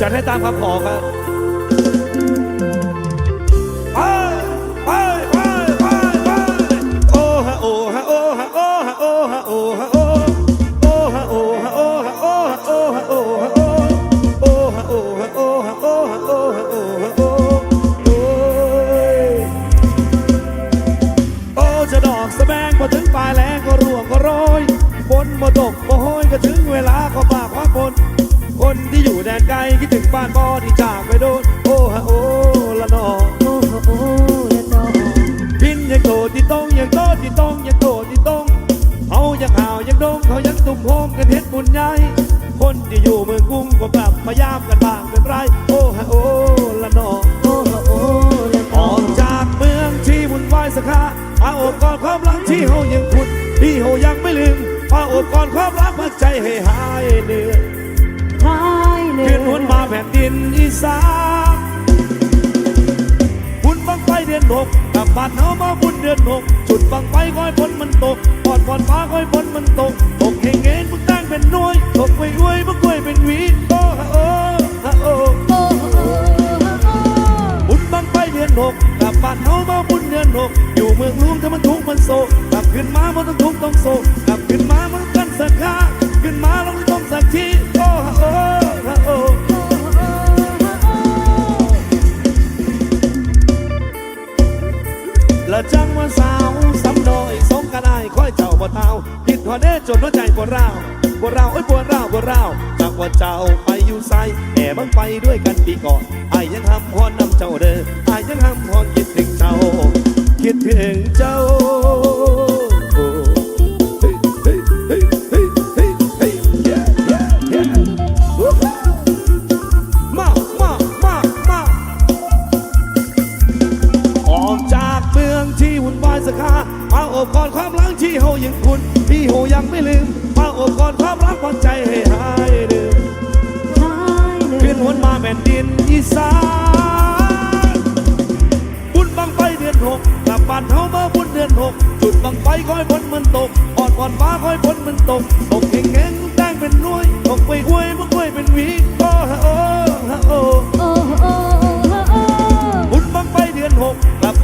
จัดให้ตามคำขอครับไปไปไปไปไปโอ้ฮะโอ้ฮะโอ้ฮะโอ้ฮะโอ้ฮะโอ้ฮะโอ้โอ้ฮะโอ้ฮะโอ้ฮะโอ้ฮะโอ้ฮะโอ้ฮะโอ้โอ้ฮะโอ้ฮะโอ้ฮะโอ้ฮะโอ้ฮะโอ้ฮะโอ้โอ้โอ้จะดอกสะแบงพอถึงปลายแรงก็ร่วงก็โรยบนมาดกก็ห้อยก็ถึงเวลาก็ปากว่าบน นไกลคิดถึงบ้านพ่อที่จากไปโดนโอ้ฮะโอ้ละนอโอ้ฮะโอ้ละนอพินยังโตที่ต้องยังโตที่ต้องยังโตที่ต้องเขายังห่าวยังดงเขายังตุ่มโฮมกันเฮ็ดบุญใหญ่คนที่อยู่เมืองกุ้งก็กลับมายามกันบ้างป็นไรโอ้ฮะโอ้ละนอโอฮอละนอออกจากเมืองที่วุ่นวายสักคาอาอบกอดความรักที่เขายังพุดที่เขายังไม่ลืมอาอบกอดความรักพักใจให้หายเหนื่อย สาบุญบังไฟเดือนหกกับบาดเฮามาบุญเดือนหกจุดบังไฟคอยฝนมันตกปอดปอดฟ้าก้อยฝนมันตกตกเฮงเงินมึงตั้งเป็นน้อยตกไปรวยมึงกล้วยเป็นวีโอ้ฮะโอ้ฮะโอ้บุญบังไฟเดือนหกกับบาดเฮามาบุญเดือนหกอยู่เมืองลุงถ้ามันทุกข์มันโศกกลับขึ้นมามันต้องทุกข์ต้องโศก และจังวันเสาร์ซ้ำโอยสมกันไอ้ค่อยเจ้าบ่เท้าผิดหัวเด้จนหัวใจปวดร้าวปวดร้าวเอ้ยปวดร้าวปวดร้าวจากว่าเจ้าไปอยู่ไซแอบบังไปด้วยกันปีก่อนไอ้ยังทำพรนำเจ้าเด้อไอ้ยังทำพรคิดถึงเจ้า คิดถึงเจ้า ที่หุ่นวายสกามาอบกอดความรักที่เฮายังคุณพี่โฮยังไม่ลืม มาอบกอดความรักความใจให้หายเดืมขึ้นหุ่นมาแผ่นดินอีสานบุญบังไฟเดือนหกกลับบ้านเฮามาบุญเดือนหกจุดบังไฟคอยฝนมันตกอดบ่อนฟ้าคอยฝนมันตกตกเข่งแข็งแต่งเป็นรวยตกไปห้วยมันกล้วย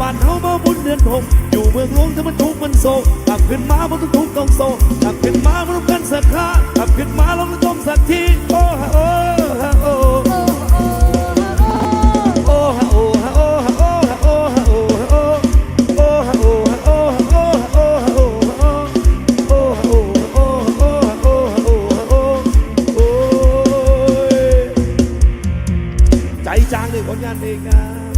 บ้านเฮามาบุญเดือนหกอยู่เมืองหลวงถ้ามันทุกมันโศกกลับขึ้นมาบ่ต้องทุกข์ต้องโศกกลับขึ้นมาบ่ต้องกันสักทธากลับขึ้นมาลองต้องสักทีโอ้ฮะโอ้ฮะโอ้โอ้ฮะโอ้ฮะโอ้ฮะโอ้ฮะโอ้ฮะโอ้ฮะโอ้โอ้ฮะโอ้ฮะโอ้ฮะโอ้ฮะโอ้ฮะโอ้ฮะโอ้ฮะโอ้ฮะโอ้ฮะโอ้ฮะโอ้ฮะโอ้โอ้ใจจางเลยผลงานเองนะ